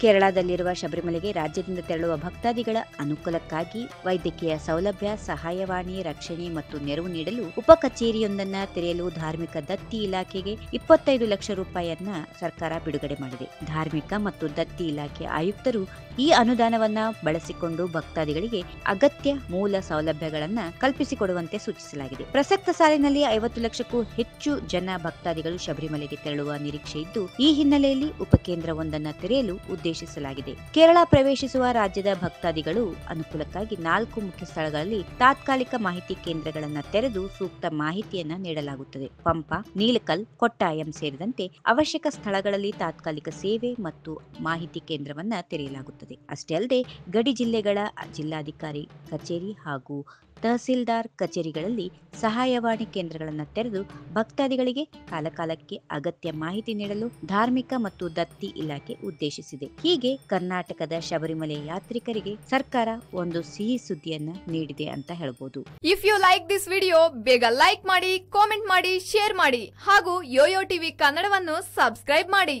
ಕೇರಳದಲ್ಲಿರುವ ಶಬರಿಮಲೆಗೆ ರಾಜ್ಯದಿಂದ ತೆರಳುವ ಭಕ್ತಾದಿಗಳ ಅನುಕೂಲಕ್ಕಾಗಿ ವೈದ್ಯಕೀಯ ಸೌಲಭ್ಯ, ಸಹಾಯವಾಣಿ, ರಕ್ಷಣೆ ಮತ್ತು ನೆರವು ನೀಡಲು ಉಪ ಕಚೇರಿಯೊಂದನ್ನು ತೆರೆಯಲು ಧಾರ್ಮಿಕ ದತ್ತಿ ಇಲಾಖೆಗೆ ಇಪ್ಪತ್ತೈದು ಲಕ್ಷ ರೂಪಾಯಿಯನ್ನ ಸರ್ಕಾರ ಬಿಡುಗಡೆ ಮಾಡಿದೆ. ಧಾರ್ಮಿಕ ಮತ್ತು ದತ್ತಿ ಇಲಾಖೆ ಆಯುಕ್ತರು ಈ ಅನುದಾನವನ್ನ ಬಳಸಿಕೊಂಡು ಭಕ್ತಾದಿಗಳಿಗೆ ಅಗತ್ಯ ಮೂಲ ಸೌಲಭ್ಯಗಳನ್ನ ಕಲ್ಪಿಸಿಕೊಡುವಂತೆ ಸೂಚಿಸಲಾಗಿದೆ. ಪ್ರಸಕ್ತ ಸಾಲಿನಲ್ಲಿ ಐವತ್ತು ಲಕ್ಷಕ್ಕೂ ಹೆಚ್ಚು ಜನ ಭಕ್ತಾದಿಗಳು ಶಬರಿಮಲೆಗೆ ತೆರಳುವ ನಿರೀಕ್ಷೆ ಇದ್ದು, ಈ ಹಿನ್ನೆಲೆಯಲ್ಲಿ ಉಪಕೇಂದ್ರವೊಂದನ್ನು ತೆರೆಯಲು ಉದ್ದೇಶಿಸಲಾಗಿದೆ ಕೇರಳ ಪ್ರವೇಶಿಸುವ ರಾಜ್ಯದ ಭಕ್ತಾದಿಗಳು ಅನುಕೂಲಕ್ಕಾಗಿ ನಾಲ್ಕು ಮುಖ್ಯ ಸ್ಥಳಗಳಲ್ಲಿ ತಾತ್ಕಾಲಿಕ ಮಾಹಿತಿ ಕೇಂದ್ರಗಳನ್ನು ತೆರೆದು ಸೂಕ್ತ ಮಾಹಿತಿಯನ್ನ ನೀಡಲಾಗುತ್ತದೆ. ಪಂಪ, ನೀಲಕಲ್, ಕೊಟ್ಟಾಯಂ ಸೇರಿದಂತೆ ಅವಶ್ಯಕ ಸ್ಥಳಗಳಲ್ಲಿ ತಾತ್ಕಾಲಿಕ ಸೇವೆ ಮತ್ತು ಮಾಹಿತಿ ಕೇಂದ್ರವನ್ನ ತೆರೆಯಲಾಗುತ್ತದೆ. ಅಷ್ಟೇ ಅಲ್ಲದೆ ಗಡಿ ಜಿಲ್ಲೆಗಳ ಜಿಲ್ಲಾಧಿಕಾರಿ, ಕಚೇರಿ ಹಾಗೂ ತಹಸೀಲ್ದಾರ್ ಕಚೇರಿಗಳಲ್ಲಿ ಸಹಾಯವಾಣಿ ಕೇಂದ್ರಗಳನ್ನು ತೆರೆದು ಭಕ್ತಾದಿಗಳಿಗೆ ಕಾಲಕಾಲಕ್ಕೆ ಅಗತ್ಯ ಮಾಹಿತಿ ನೀಡಲು ಧಾರ್ಮಿಕ ಮತ್ತು ದತ್ತಿ ಇಲಾಖೆ ಉದ್ದೇಶಿಸಿದೆ. ಹೀಗೆ ಕರ್ನಾಟಕದ ಶಬರಿಮಲೆ ಯಾತ್ರಿಕರಿಗೆ ಸರ್ಕಾರ ಒಂದು ಸಿಹಿ ಸುದ್ದಿಯನ್ನ ನೀಡಿದೆ ಅಂತ ಹೇಳಬಹುದು if you like this video ಬೇಗ ಲೈಕ್ ಮಾಡಿ ಕಾಮೆಂಟ್ ಮಾಡಿ ಶೇರ್ ಮಾಡಿ ಹಾಗೂ ಯೋಯೋ ಟಿವಿ ಕನ್ನಡವನ್ನು ಸಬ್ಸ್ಕ್ರೈಬ್ ಮಾಡಿ.